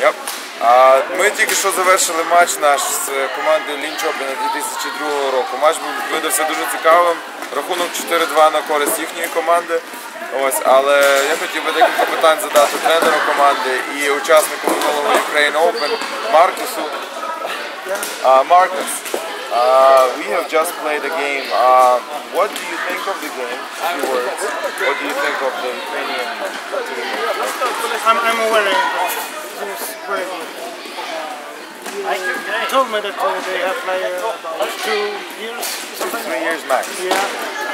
Yep. А, ми тільки що завершили матч наш з командою Лінчопіна 2002 року. Матч був видався дуже цікавим. Рахунок 4-2 на користь їхньої команди. Ось, але я хотів би декілька питань задати тренеру команди і учаснику минулого Ukraine Open Маркусу. Uh, uh, we have just played a game. Uh, what do you think of the game? Few words. What do you think of the Ukrainian team? I'm, I'm impressed. It was very. You told me that uh, they have played uh, about two years, something. Three years max. Yeah,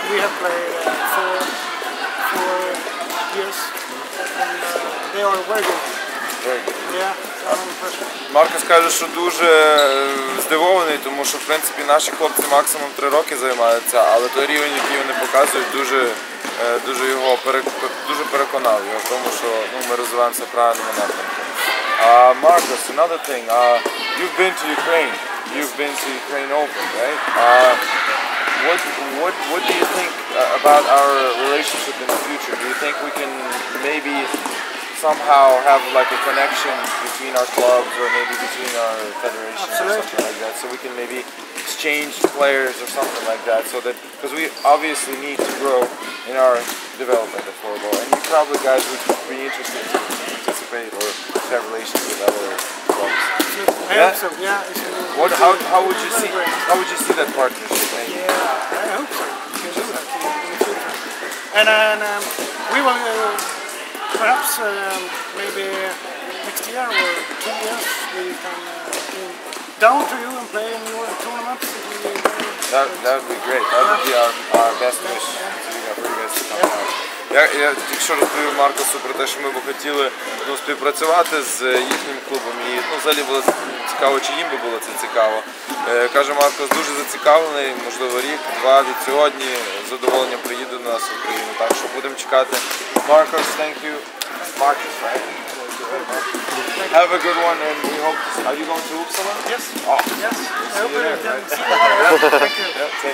we have played uh, four, four years, and uh, they are very good. Very good. Yeah, so I'm impressed. Маркус каже, що дуже е, здивований, тому що в принципі наші хлопці максимум три роки займаються, але той рівень, який вони показують, дуже, е, дуже його дуже переконав його тому, що ну, ми розвиваємося в правильному напрямку. Uh, Marcus, another thing, uh, you've been to Ukraine, you've been to Ukraine Open, right? Uh, what, what, what do you think uh, about our relationship in the future? Do you think we can maybe somehow have like a connection between our clubs or maybe between our federations or something like that so we can maybe exchange players or something like that so that because we obviously need to grow in our development of floorball and you probably guys would be interested to participate or to have relations with other clubs. I Yeah. hope so. Yeah. What, how, how would you see how would you see that partnership maybe? Yeah, I hope so. We can do that in the future. And, and um, we will uh, perhaps um, maybe next year or two years we can uh, down to you and play in your very- That, that would be great. That would be our, our best wish Я, я тільки що розповів Маркусу про те, що ми б хотіли ну, співпрацювати з їхнім клубом. І ну, взагалі було цікаво, чи їм би було це цікаво. Е, каже Маркус, дуже зацікавлений, можливо, рік, два від сьогодні з задоволенням приїде до нас в Україну. Так що будемо чекати. Маркус, thank you. Marcus, right? Have a good one and we hope to Are you going to Uppsala? Yes. Oh, Yes. I hope you. Thank you.